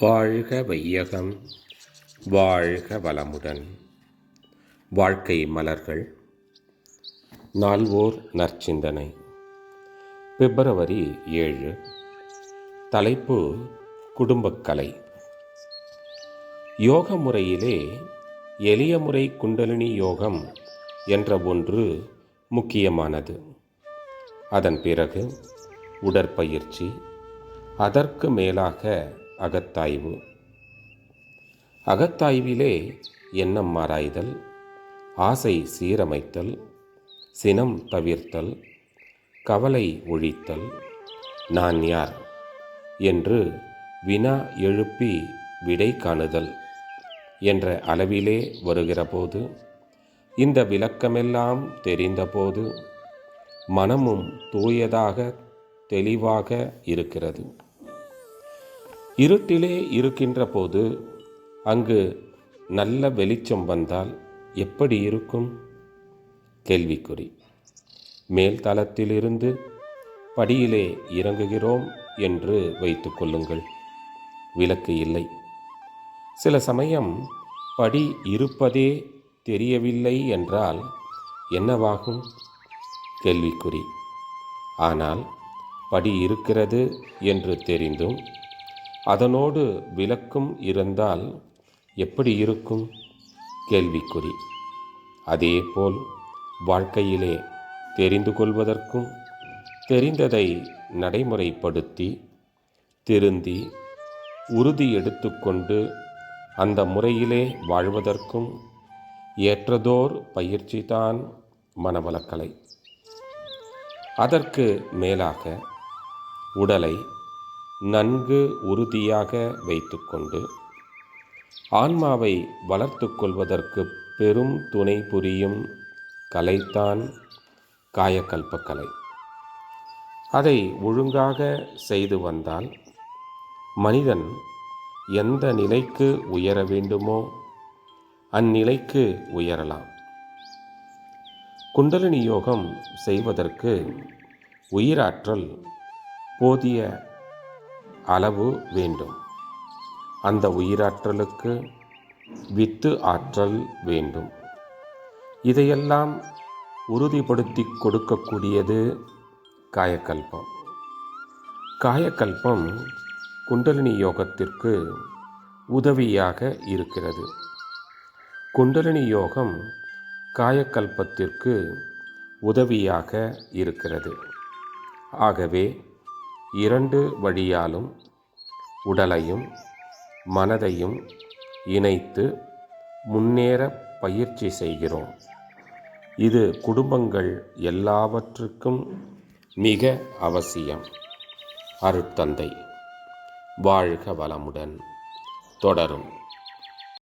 வாழ்க வையகம் வாழ்க வளமுடன். வாழ்க்கை மலர்கள் நால்வோர் நற்சிந்தனை. பிப்ரவரி ஏழு தலைப்பு குடும்பக்கலை. யோக முறையிலே எளிய முறை குண்டலினி யோகம் என்ற ஒன்று முக்கியமானது. அதன் பிறகு உடற்பயிற்சி அதற்கு மேலாக அகத்தாய்வு. அகத்தாய்விலே எண்ணம் ஆராய்தல் ஆசை சீரமைத்தல் சினம் தவிர்த்தல் கவலை ஒழித்தல் நான் யார் என்று வினா எழுப்பி விடை காணுதல் என்ற அளவிலே வருகிறபோது இந்த விளக்கமெல்லாம் தெரிந்தபோது மனமும் தூயதாக தெளிவாக இருக்கிறது. இருட்டிலே இருக்கின்ற போது அங்கு நல்ல வெளிச்சம் வந்தால் எப்படி இருக்கும்? கேள்விக்குறி. மேல் தளத்திலிருந்து படியிலே இறங்குகிறோம் என்று வைத்துக்கொள்ளுங்கள் விளக்கு இல்லை. சில சமயம் படி இருப்பதே தெரியவில்லை என்றால் என்னவாகும்? கேள்விக்குறி. ஆனால் படி இருக்கிறது என்று தெரிந்தும் அதனோடு விளக்கும் இருந்தால் எப்படி இருக்கும்? கேள்விக்குறி. அதேபோல் வாழ்க்கையிலே தெரிந்து கொள்வதற்கும் தெரிந்ததை நடைமுறைப்படுத்தி திருந்தி உறுதி எடுத்துக்கொண்டு அந்த முறையிலே வாழ்வதற்கும் ஏற்றதோர் பயிற்சிதான் மனவளக்கலை. அதற்கு மேலாக உடலை நன்கு உறுதியாக வைத்துக்கொண்டு ஆன்மாவை வளர்த்து கொள்வதற்கு பெரும் துணை புரியும் கலைத்தான் காயக்கல்பக்கலை. அதை ஒழுங்காக செய்து வந்தால் மனிதன் எந்த நிலைக்கு உயர வேண்டுமோ அந்நிலைக்கு உயரலாம். குண்டலினி யோகம் செய்வதற்கு உயிராற்றல் போதிய அளவு வேண்டும். அந்த உயிராற்றலுக்கு வித்து ஆற்றல் வேண்டும். இதையெல்லாம் உறுதிப்படுத்தி கொடுக்கக்கூடியது காயக்கல்பம். காயக்கல்பம் குண்டலினி யோகத்திற்கு உதவியாக இருக்கிறது. குண்டலினி யோகம் காயக்கல்பத்திற்கு உதவியாக இருக்கிறது. ஆகவே இரண்டு வழியாலும் உடலையும் மனதையும் இணைத்து முன்னேற பயிற்சி செய்கிறோம். இது குடும்பங்கள் எல்லாவற்றுக்கும் மிக அவசியம். அருட்தந்தை. வாழ்க வளமுடன். தொடரும்.